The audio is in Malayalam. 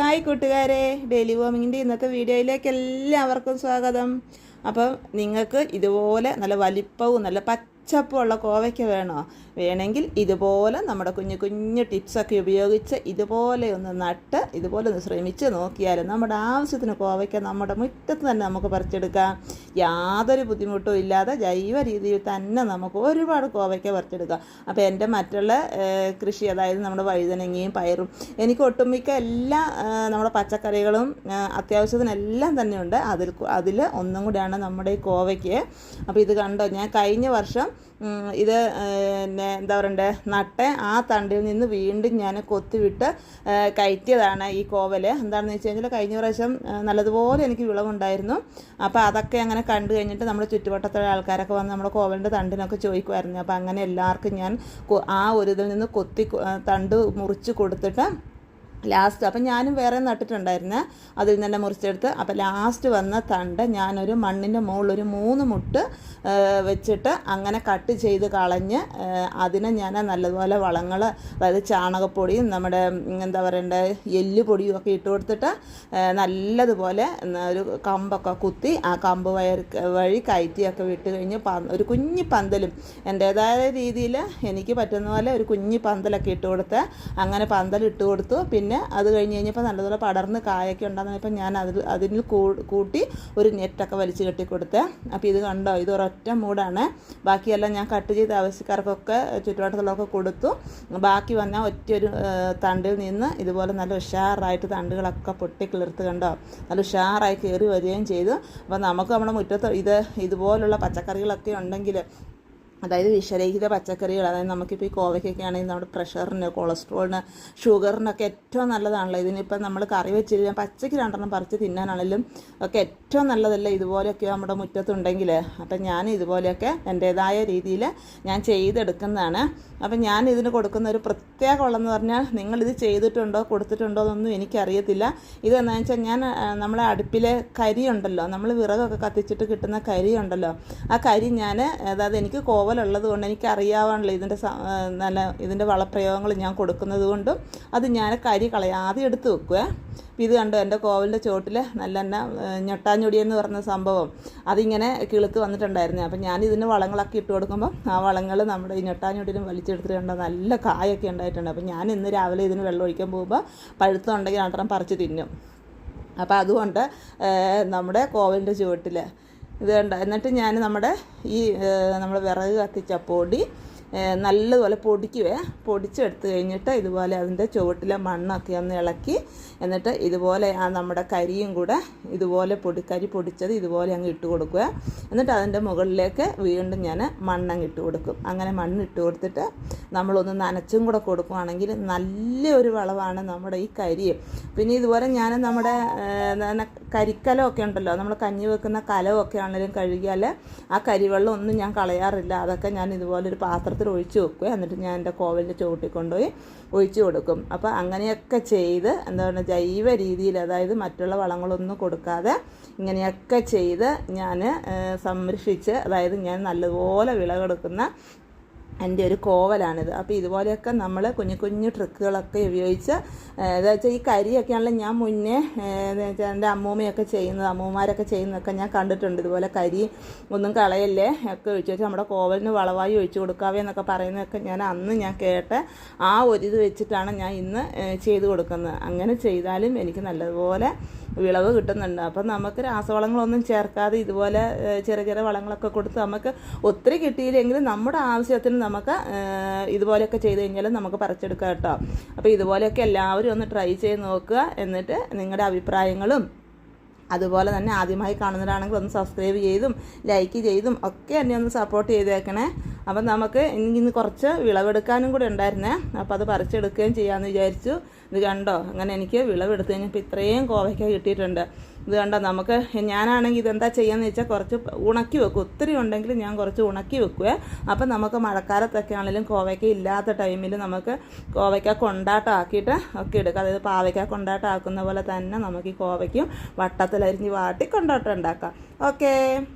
ഹായ് കൂട്ടുകാരെ. ഡെയിലി വോമിങ്ങിന്റെ ഇന്നത്തെ വീഡിയോയിലേക്ക് എല്ലാവർക്കും സ്വാഗതം. അപ്പം നിങ്ങൾക്ക് ഇതുപോലെ നല്ല വലിപ്പവും നല്ല പച്ചപ്പുള്ള കോവയ്ക്ക വേണോ? വേണമെങ്കിൽ ഇതുപോലെ നമ്മുടെ കുഞ്ഞു കുഞ്ഞു ടിപ്സൊക്കെ ഉപയോഗിച്ച് ഇതുപോലെ ഒന്ന് നട്ട് ഇതുപോലെ ഒന്ന് ശ്രമിച്ച് നോക്കിയാൽ നമ്മുടെ ആവശ്യത്തിന് കോവയ്ക്ക നമ്മുടെ മുറ്റത്ത് തന്നെ നമുക്ക് പറിച്ചെടുക്കാം. യാതൊരു ബുദ്ധിമുട്ടും ഇല്ലാതെ ജൈവ രീതിയിൽ തന്നെ നമുക്ക് ഒരുപാട് കോവയ്ക്ക പറിച്ചെടുക്കാം. അപ്പോൾ എന്റെ മറ്റുള്ള കൃഷി അതായത് നമ്മുടെ വഴുതനങ്ങയും പയറും എനിക്ക് ഒട്ടുമിക്ക എല്ലാ നമ്മുടെ പച്ചക്കറികളും അത്യാവശ്യത്തിനെല്ലാം തന്നെയുണ്ട്. അതിൽ അതിൽ ഒന്നും കൂടിയാണ് നമ്മുടെ ഈ കോവയ്ക്ക്. അപ്പോൾ ഇത് കണ്ടോ ഞാൻ കഴിഞ്ഞ വർഷം ഇത് പിന്നെ എന്താ പറയണ്ടേ നട്ട് ആ തണ്ടിൽ നിന്ന് വീണ്ടും ഞാൻ കൊത്തിവിട്ട് കയറ്റിയതാണ് ഈ കോവൽ എന്താണെന്ന് വെച്ച് കഴിഞ്ഞാൽ കഴിഞ്ഞ പ്രാവശ്യം നല്ലതുപോലെ എനിക്ക് വിളവുണ്ടായിരുന്നു. അപ്പോൾ അതൊക്കെ അങ്ങനെ കണ്ടു കഴിഞ്ഞിട്ട് നമ്മുടെ ചുറ്റുവട്ടത്തുള്ള ആൾക്കാരൊക്കെ വന്ന് നമ്മുടെ കോവലിന്റെ തണ്ടിനൊക്കെ ചോദിക്കുമായിരുന്നു. അപ്പോൾ അങ്ങനെ എല്ലാവർക്കും ഞാൻ ആ ഒരു ഇതിൽ നിന്ന് കൊത്തി തണ്ട് മുറിച്ച് കൊടുത്തിട്ട് ലാസ്റ്റ്. അപ്പം ഞാനും വേറെ നട്ടിട്ടുണ്ടായിരുന്നു. അതിൽ നിന്ന് തന്നെ മുറിച്ചെടുത്ത് അപ്പം ലാസ്റ്റ് വന്ന തണ്ട് ഞാനൊരു മണ്ണിന്റെ ഒരു മൂന്ന് മുട്ട് വെച്ചിട്ട് അങ്ങനെ കട്ട് ചെയ്ത് കളഞ്ഞ് അതിനെ ഞാൻ നല്ലതുപോലെ വളങ്ങൾ അതായത് ചാണകപ്പൊടിയും നമ്മുടെ എന്താ പറയണ്ടേ എല്ലുപൊടിയും ഒക്കെ ഇട്ട് കൊടുത്തിട്ട് നല്ലതുപോലെ ഒരു കമ്പൊക്കെ കുത്തി ആ കമ്പ് വയർ വഴി കയറ്റിയൊക്കെ വിട്ട് കഴിഞ്ഞ് ഒരു കുഞ്ഞി പന്തലും എന്റേതായ രീതിയിൽ എനിക്ക് പറ്റുന്ന പോലെ ഒരു കുഞ്ഞി പന്തലൊക്കെ ഇട്ട് കൊടുത്ത് അങ്ങനെ പന്തൽ ഇട്ട് കൊടുത്തു. പിന്നെ അത് കഴിഞ്ഞ് കഴിഞ്ഞപ്പോൾ നല്ലതുപോലെ പടർന്ന് കായൊക്കെ ഉണ്ടാകുന്നപ്പോൾ ഞാൻ അതിൽ കൂ- കൂട്ടി ഒരു നെറ്റൊക്കെ വലിച്ചു കെട്ടി കൊടുത്ത്. അപ്പോൾ ഇത് കണ്ടോ? ഇത് ഒരൊറ്റ മൂടാണ്. ബാക്കിയെല്ലാം ഞാൻ കട്ട് ചെയ്ത് ആവശ്യക്കാർക്കൊക്കെ ചുറ്റുവട്ടത്തുള്ളതൊക്കെ കൊടുത്തു. ബാക്കി വന്ന ഒറ്റ ഒരു തണ്ടിൽ നിന്ന് ഇതുപോലെ നല്ല ഉഷാറായിട്ട് തണ്ടുകളൊക്കെ പൊട്ടി കിളിർത്ത് കണ്ടോ? നല്ല ഉഷാറായി കയറി വരികയും ചെയ്തു. അപ്പോൾ നമുക്ക് നമ്മുടെ മുറ്റത്ത് ഇത് ഇതുപോലുള്ള പച്ചക്കറികളൊക്കെ ഉണ്ടെങ്കിൽ അതായത് വിഷരഹിത പച്ചക്കറികൾ അതായത് നമുക്കിപ്പോൾ ഈ കോവയ്ക്കൊക്കെ ആണെങ്കിൽ നമ്മുടെ പ്രഷറിന് കൊളസ്ട്രോളിന് ഷുഗറിനൊക്കെ ഏറ്റവും നല്ലതാണല്ലോ. ഇതിനിപ്പം നമ്മൾ കറി വെച്ചില്ല പച്ചയ്ക്ക് രണ്ടെണ്ണം പറിച്ച് തിന്നാനാണെങ്കിലും ഒക്കെ ഏറ്റവും നല്ലതല്ല ഇതുപോലെയൊക്കെ നമ്മുടെ മുറ്റത്തുണ്ടെങ്കിൽ അപ്പം ഞാൻ ഇതുപോലെയൊക്കെ എന്റേതായ രീതിയിൽ ഞാൻ ചെയ്തെടുക്കുന്നതാണ്. അപ്പം ഞാൻ ഇതിന് കൊടുക്കുന്ന ഒരു പ്രത്യേക ഉള്ളതെന്ന് പറഞ്ഞാൽ നിങ്ങളിത് ചെയ്തിട്ടുണ്ടോ കൊടുത്തിട്ടുണ്ടോ എന്നൊന്നും എനിക്കറിയത്തില്ല. ഇതെന്നു വെച്ചാൽ ഞാൻ നമ്മളെ അടുപ്പിലെ കരി ഉണ്ടല്ലോ നമ്മൾ വിറകൊക്കെ കത്തിച്ചിട്ട് കിട്ടുന്ന കരി ഉണ്ടല്ലോ ആ കരി ഞാൻ അതായത് എനിക്ക് കോവലുള്ളത് കൊണ്ട് എനിക്ക് അറിയാവാണല്ലോ ഇതിന്റെ നല്ല ഇതിന്റെ വളപ്രയോഗങ്ങൾ ഞാൻ കൊടുക്കുന്നത് കൊണ്ടും അത് ഞാൻ കരി കളയാതെ എടുത്ത് വെക്കുക. ഇത് കണ്ടു എന്റെ കോവിലിന്റെ ചോട്ടിൽ നല്ല തന്നെ ഞൊട്ടാഞ്ഞൊടി എന്ന് പറഞ്ഞ സംഭവം. അതിങ്ങനെ കിളുത്ത് വന്നിട്ടുണ്ടായിരുന്നു. അപ്പം ഞാൻ ഇതിന് വളങ്ങളൊക്കെ ഇട്ട് കൊടുക്കുമ്പോൾ ആ വളങ്ങൾ നമ്മുടെ ഈ ഞൊട്ടാഞ്ഞൊടിയിലും വലിച്ചെടുത്തിട്ട് കണ്ട നല്ല കായൊക്കെ ഉണ്ടായിട്ടുണ്ട്. അപ്പം ഞാൻ ഇന്ന് രാവിലെ ഇതിന് വെള്ളം ഒഴിക്കാൻ പോകുമ്പോൾ പഴുത്തുണ്ടെങ്കിൽ രണ്ടെണ്ണം പറിച്ച് തിന്നും. അപ്പോൾ അതുകൊണ്ട് നമ്മുടെ കോവിലിന്റെ ചുവട്ടിൽ ഇത് കണ്ട. എന്നിട്ട് ഞാൻ നമ്മുടെ ഈ നമ്മൾ വിറക് കത്തിച്ച പൊടി നല്ലതുപോലെ പൊടിക്കുവേ. പൊടിച്ചെടുത്ത് കഴിഞ്ഞിട്ട് ഇതുപോലെ അതിന്റെ ചുവട്ടിലെ മണ്ണൊക്കെ ഒന്ന് ഇളക്കി എന്നിട്ട് ഇതുപോലെ ആ നമ്മുടെ കരിയും കൂടെ ഇതുപോലെ പൊടിക്കരി കരി പൊടിച്ചത് ഇതുപോലെ അങ്ങ് ഇട്ട് കൊടുക്കുക. എന്നിട്ട് അതിന്റെ മുകളിലേക്ക് വീണ്ടും ഞാൻ മണ്ണങ്ങ് ഇട്ട് കൊടുക്കും. അങ്ങനെ മണ്ണ് ഇട്ട് കൊടുത്തിട്ട് നമ്മളൊന്ന് നനച്ചും കൂടെ കൊടുക്കുകയാണെങ്കിൽ നല്ലൊരു വളമാണ് നമ്മുടെ ഈ കരി. പിന്നെ ഇതുപോലെ ഞാൻ നമ്മുടെ കരിക്കലമൊക്കെ ഉണ്ടല്ലോ. നമ്മൾ കഞ്ഞി വെക്കുന്ന കലമൊക്കെ ആണെങ്കിലും കഴുകിയാൽ ആ കരിവെള്ളം ഒന്നും ഞാൻ കളയാറില്ല. അതൊക്കെ ഞാൻ ഇതുപോലെ ഒരു പാത്രത്തിൽ ഒഴിച്ച് വെക്കുക. എന്നിട്ട് ഞാൻ എന്റെ കോവലിന്റെ ചുവട്ടിൽ കൊണ്ടുപോയി ഒഴിച്ച് കൊടുക്കും. അപ്പോൾ അങ്ങനെയൊക്കെ ചെയ്ത് എന്താ പറയുക ജൈവ രീതിയിൽ അതായത് മറ്റുള്ള വളങ്ങളൊന്നും കൊടുക്കാതെ ഇങ്ങനെയൊക്കെ ചെയ്ത് ഞാൻ സംരക്ഷിച്ച് അതായത് ഞാൻ നല്ലതുപോലെ വിളവെടുക്കുന്ന എന്റെ ഒരു കോവലാണിത്. അപ്പോൾ ഇതുപോലെയൊക്കെ നമ്മൾ കുഞ്ഞു കുഞ്ഞു ട്രിക്കുകളൊക്കെ ഉപയോഗിച്ച് എന്താ വെച്ചാൽ ഈ കരിയൊക്കെ ആണല്ലോ ഞാൻ മുന്നേ എന്റെ അമ്മൂമ്മയൊക്കെ ചെയ്യുന്നത് അമ്മൂമ്മമാരൊക്കെ ചെയ്യുന്നതൊക്കെ ഞാൻ കണ്ടിട്ടുണ്ട്. ഇതുപോലെ കരി ഒന്നും കളയല്ലേ ഒക്കെ ഒഴിച്ച് വെച്ചാൽ നമ്മുടെ കോവലിന് വളവായി ഒഴിച്ചു കൊടുക്കാവേ എന്നൊക്കെ പറയുന്നതൊക്കെ ഞാൻ അന്ന് ഞാൻ കേട്ട് ആ ഒരു ഇത് വെച്ചിട്ടാണ് ഞാൻ ഇന്ന് ചെയ്ത് കൊടുക്കുന്നത്. അങ്ങനെ ചെയ്താലും എനിക്ക് നല്ലതുപോലെ വിളവ് കിട്ടുന്നുണ്ട്. അപ്പം നമുക്ക് രാസവളങ്ങളൊന്നും ചേർക്കാതെ ഇതുപോലെ ചെറിയ ചെറിയ വളങ്ങളൊക്കെ കൊടുത്ത് നമുക്ക് ഒത്തിരി കിട്ടിയില്ലെങ്കിലും നമ്മുടെ ആവശ്യത്തിന് നമുക്ക് ഇതുപോലെയൊക്കെ ചെയ്ത് കഴിഞ്ഞാൽ നമുക്ക് പറിച്ചെടുക്കാം കേട്ടോ. അപ്പോൾ ഇതുപോലെയൊക്കെ എല്ലാവരും ഒന്ന് ട്രൈ ചെയ്ത് നോക്കുക. എന്നിട്ട് നിങ്ങളുടെ അഭിപ്രായങ്ങളും അതുപോലെ തന്നെ ആദ്യമായി കാണുന്നവരാണെങ്കിൽ ഒന്ന് സബ്സ്ക്രൈബ് ചെയ്തും ലൈക്ക് ചെയ്തും ഒക്കെ എന്നെ ഒന്ന് സപ്പോർട്ട് ചെയ്തേക്കണേ. അപ്പം നമുക്ക് ഇന്ന് കുറച്ച് വിളവെടുക്കാനും കൂടെ ഉണ്ടായിരുന്നേ. അപ്പോൾ അത് പറിച്ചെടുക്കുകയും ചെയ്യാമെന്ന് വിചാരിച്ചു. ഇത് കണ്ടോ? അങ്ങനെ എനിക്ക് വിളവെടുത്ത് കഴിഞ്ഞപ്പോൾ ഇത്രയും കോവയ്ക്ക കിട്ടിയിട്ടുണ്ട്. ഇത് കണ്ടോ? നമുക്ക് ഞാനാണെങ്കിൽ ഇതെന്താ ചെയ്യാന്ന് വെച്ചാൽ കുറച്ച് ഉണക്കി വെക്കും. ഒത്തിരി ഉണ്ടെങ്കിൽ ഞാൻ കുറച്ച് ഉണക്കി വെക്കുക അപ്പം നമുക്ക് മഴക്കാലത്തൊക്കെ ആണെങ്കിലും കോവയ്ക്ക ഇല്ലാത്ത ടൈമിൽ നമുക്ക് കോവയ്ക്ക കൊണ്ടാട്ടം ആക്കിയിട്ട് ഒക്കെ എടുക്കാം. അതായത് പാവയ്ക്ക കൊണ്ടാട്ടം ആക്കുന്ന പോലെ തന്നെ നമുക്ക് ഈ കോവയ്ക്കും വട്ടത്തിലരിഞ്ഞ് വാട്ടി കൊണ്ടാട്ടം ഉണ്ടാക്കാം. ഓക്കേ.